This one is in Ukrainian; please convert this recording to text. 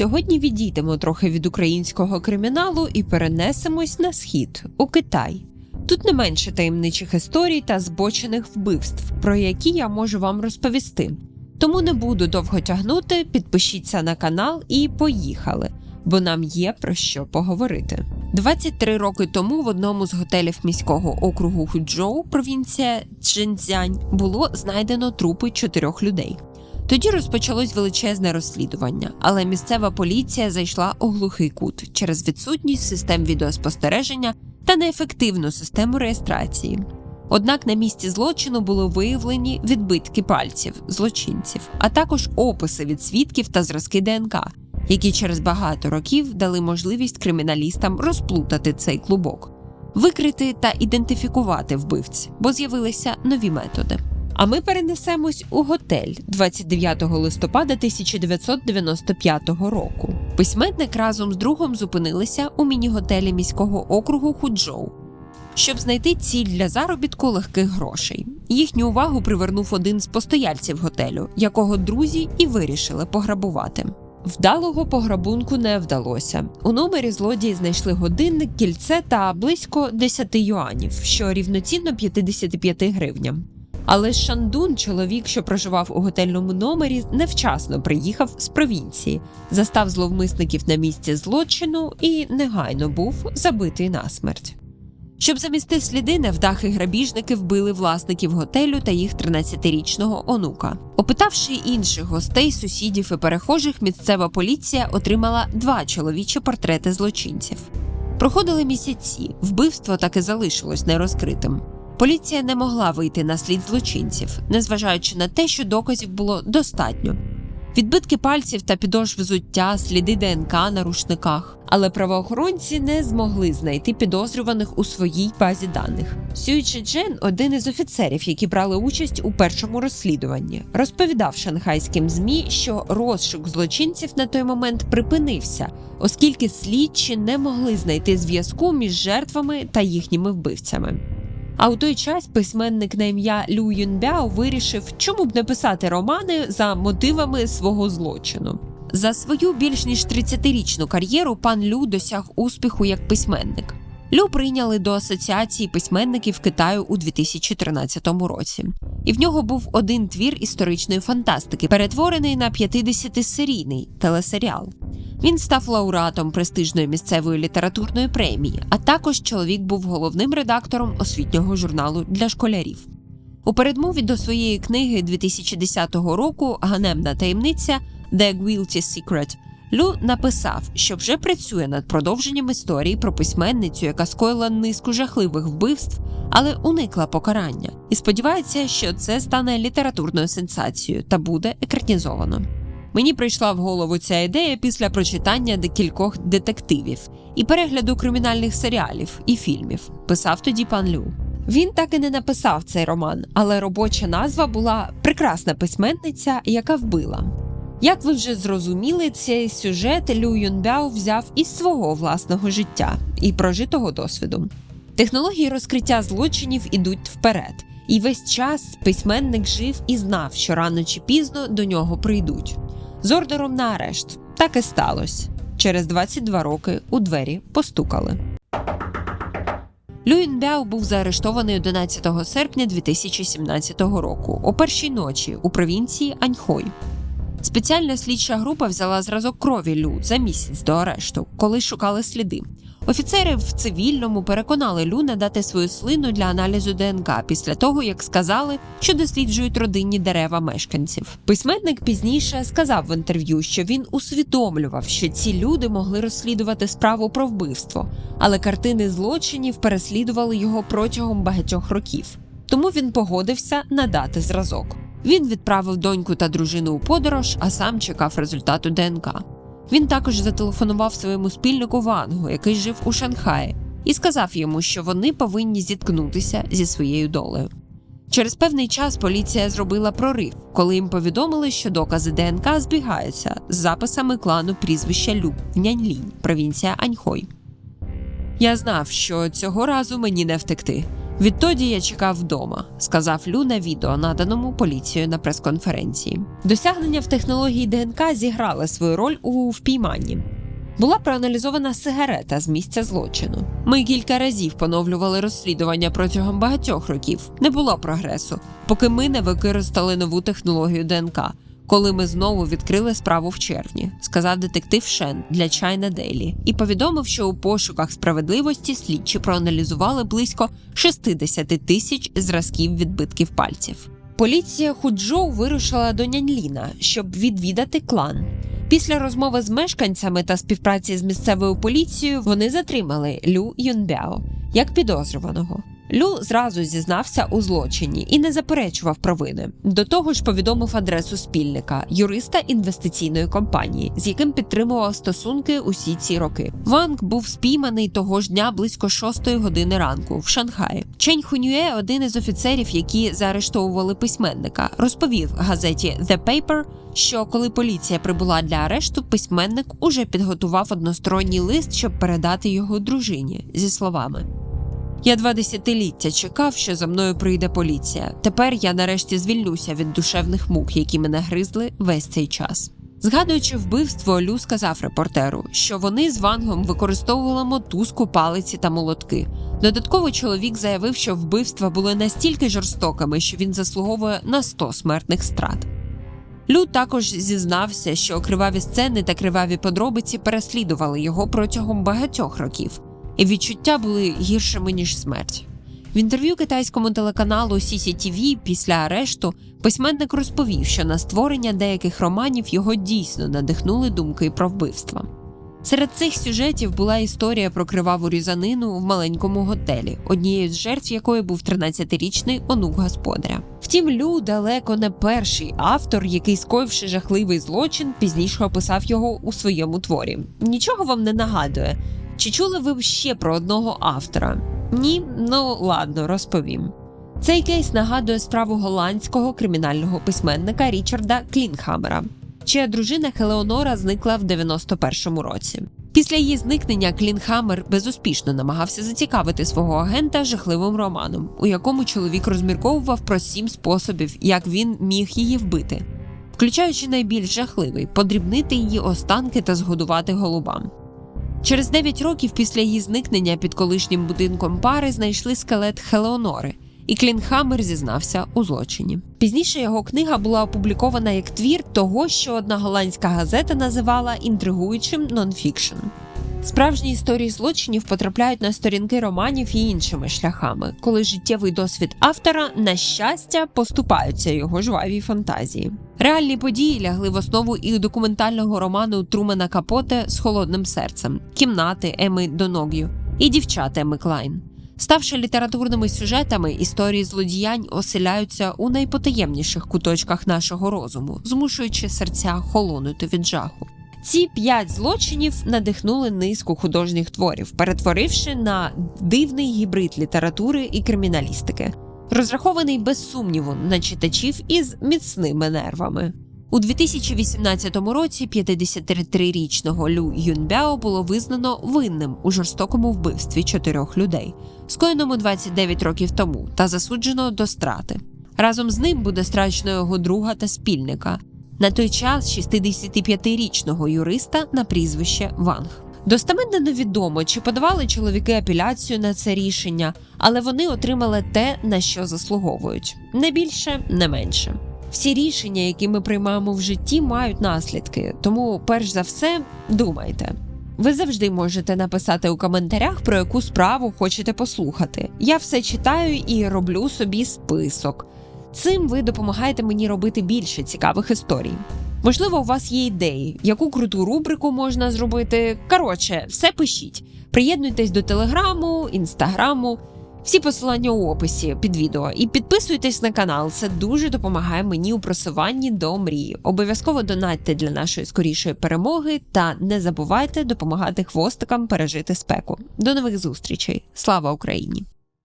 Сьогодні відійдемо трохи від українського криміналу і перенесемось на схід у Китай. Тут не менше таємничих історій та збочених вбивств, про які я можу вам розповісти. Тому не буду довго тягнути, підпишіться на канал і поїхали, бо нам є про що поговорити. 23 роки тому в одному з готелів міського округу Худжоу, провінція Чженцзянь, було знайдено трупи чотирьох людей. Тоді розпочалось величезне розслідування, але місцева поліція зайшла у глухий кут через відсутність систем відеоспостереження та неефективну систему реєстрації. Однак на місці злочину було виявлені відбитки пальців злочинців, а також описи від свідків та зразки ДНК, які через багато років дали можливість криміналістам розплутати цей клубок, викрити та ідентифікувати вбивць, бо з'явилися нові методи. А ми перенесемось у готель 29 листопада 1995 року. Письменник разом з другом зупинилися у міні-готелі міського округу Худжоу, щоб знайти ціль для заробітку легких грошей. Їхню увагу привернув один з постояльців готелю, якого друзі і вирішили пограбувати. Вдалого пограбунку не вдалося. У номері злодії знайшли годинник, кільце та близько 10 юанів, що рівноцінно 55 гривням. Але Шандун, чоловік, що проживав у готельному номері, невчасно приїхав з провінції, застав зловмисників на місці злочину і негайно був забитий насмерть. Щоб замістити сліди, невдахи грабіжники вбили власників готелю та їх 13-річного онука. Опитавши інших гостей, сусідів і перехожих, місцева поліція отримала два чоловічі портрети злочинців. Проходили місяці, вбивство так і залишилось нерозкритим. Поліція не могла вийти на слід злочинців, незважаючи на те, що доказів було достатньо. Відбитки пальців та підошв взуття, сліди ДНК на рушниках. Але правоохоронці не змогли знайти підозрюваних у своїй базі даних. Сюй Чжен, один із офіцерів, які брали участь у першому розслідуванні, розповідав шанхайським змі, що розшук злочинців на той момент припинився, оскільки слідчі не могли знайти зв'язку між жертвами та їхніми вбивцями. А у той час письменник на ім'я Лю Юнбяо вирішив, чому б не писати романи за мотивами свого злочину. За свою більш ніж 30-річну кар'єру пан Лю досяг успіху як письменник. Лю прийняли до асоціації письменників Китаю у 2013 році, і в нього був один твір історичної фантастики, перетворений на 50-серійний телесеріал. Він став лауреатом престижної місцевої літературної премії, а також чоловік був головним редактором освітнього журналу для школярів. У передмові до своєї книги 2010 року Ганебна таємниця The Guilty Secret Лю написав, що вже працює над продовженням історії про письменницю, яка скоїла низку жахливих вбивств, але уникла покарання, і сподівається, що це стане літературною сенсацією та буде екранізовано. Мені прийшла в голову ця ідея після прочитання декількох детективів і перегляду кримінальних серіалів і фільмів. Писав тоді пан Лю. Він так і не написав цей роман, але робоча назва була Прекрасна письменниця, яка вбила. Як ви вже зрозуміли, цей сюжет Лю Юнбяо взяв із свого власного життя і прожитого досвіду. Технології розкриття злочинів ідуть вперед, і весь час письменник жив і знав, що рано чи пізно до нього прийдуть. З ордером на арешт так і сталося. Через 22 роки у двері постукали. Люїн Бяо був заарештований 11 серпня 2017 року о першій ночі у провінції Аньхой. Спеціальна слідча група взяла зразок крові Лю за місяць до арешту, коли шукали сліди. Офіцери в цивільному переконали Лю надати свою слину для аналізу ДНК після того, як сказали, що досліджують родинні дерева мешканців. Письменник пізніше сказав в інтерв'ю, що він усвідомлював, що ці люди могли розслідувати справу про вбивство, але картини злочинів переслідували його протягом багатьох років. Тому він погодився надати зразок. Він відправив доньку та дружину у подорож, а сам чекав результату ДНК. Він також зателефонував своєму спільнику Вангу, який жив у Шанхаї, і сказав йому, що вони повинні зіткнутися зі своєю долею. Через певний час поліція зробила прорив, коли їм повідомили, що докази ДНК збігаються з записами клану прізвища Лю в Няньлінь, провінція Аньхой. Я знав, що цього разу мені не втекти. Відтоді я чекав вдома, сказав Лю на відео, наданому поліцією на прес-конференції. Досягнення в технології ДНК зіграли свою роль у впійманні. Була проаналізована сигарета з місця злочину. Ми кілька разів поновлювали розслідування протягом багатьох років. Не було прогресу, поки ми не використали нову технологію ДНК, коли ми знову відкрили справу в червні, сказав детектив Шен для China Daily і повідомив, що у пошуках справедливості слідчі проаналізували близько 60 тисяч зразків відбитків пальців. Поліція Худжоу вирушила до Няньліна, щоб відвідати клан. Після розмови з мешканцями та співпраці з місцевою поліцією вони затримали Лю Юнбяо як підозрюваного. Лю зразу зізнався у злочині і не заперечував провини. До того ж, повідомив адресу спільника, юриста інвестиційної компанії, з яким підтримував стосунки усі ці роки. Ванг був спійманий того ж дня близько 6 години ранку в Шанхаї. Чень Хунює, один із офіцерів, які заарештовували письменника, розповів газеті The Paper, що коли поліція прибула для арешту, письменник уже підготував односторонній лист, щоб передати його дружині зі словами. Я два десятиліття чекав, що за мною прийде поліція. Тепер я нарешті звільнюся від душевних мук, які мене гризли весь цей час. Згадуючи вбивство, Лю сказав репортеру, що вони з Вангом використовували мотузку, палиці та молотки. Додатково чоловік заявив, що вбивства були настільки жорстокими, що він заслуговує на 100 смертних страт. Лю також зізнався, що криваві сцени та криваві подробиці переслідували його протягом багатьох років і відчуття були гіршими ніж смерть. В інтерв'ю китайському телеканалу CCTV після арешту письменник розповів, що на створення деяких романів його дійсно надихнули думки про вбивства. Серед цих сюжетів була історія про криваву різанину в маленькому готелі, однією з жертв якої був 13-річний онук господаря. Втім, Лю далеко не перший автор, який, скоївши жахливий злочин, пізніше описав його у своєму творі. Нічого вам не нагадує. Чи чули ви ще про одного автора? Ні, ну ладно, розповім. Цей кейс нагадує справу голландського кримінального письменника Річарда Клінхамера, чия дружина Хелеонора зникла в 91-му році. Після її зникнення Клінхамер безуспішно намагався зацікавити свого агента жахливим романом, у якому чоловік розмірковував про сім способів, як він міг її вбити, включаючи найбільш жахливий подрібнити її останки та згодувати голубам. Через 9 років після її зникнення під колишнім будинком пари знайшли скелет Хелеонори, і Клінхаммер зізнався у злочині. Пізніше його книга була опублікована як твір того, що одна голландська газета називала інтригуючим нонфікшн. Справжні історії злочинів потрапляють на сторінки романів і іншими шляхами, коли життєвий досвід автора, на щастя, поступаються його жвавій фантазії. Реальні події лягли в основу і документального роману Трумена Капоте з холодним серцем, кімнати Еми Доног'ю і дівчат Еми Клайн. Ставши літературними сюжетами, історії злодіянь оселяються у найпотаємніших куточках нашого розуму, змушуючи серця холонути від жаху. Ці п'ять злочинів надихнули низку художніх творів, перетворивши на дивний гібрид літератури і криміналістики, розрахований без сумніву на читачів із міцними нервами. У 2018 році 53-річного Лю Юнбяо було визнано винним у жорстокому вбивстві чотирьох людей, скоєному 29 років тому, та засуджено до страти. Разом з ним буде страчено його друга та спільника. На той час 65-річного юриста на прізвище Ванг. Достеменно невідомо, чи подавали чоловіки апеляцію на це рішення, але вони отримали те, на що заслуговують не більше, не менше. Всі рішення, які ми приймаємо в житті, мають наслідки. Тому, перш за все, думайте. Ви завжди можете написати у коментарях, про яку справу хочете послухати. Я все читаю і роблю собі список. Цим ви допомагаєте мені робити більше цікавих історій. Можливо, у вас є ідеї, яку круту рубрику можна зробити. Коротше, все пишіть. Приєднуйтесь до телеграму, інстаграму, всі посилання у описі під відео. І підписуйтесь на канал. Це дуже допомагає мені у просуванні до мрії. Обов'язково донатьте для нашої скорішої перемоги та не забувайте допомагати хвостикам пережити спеку. До нових зустрічей! Слава Україні!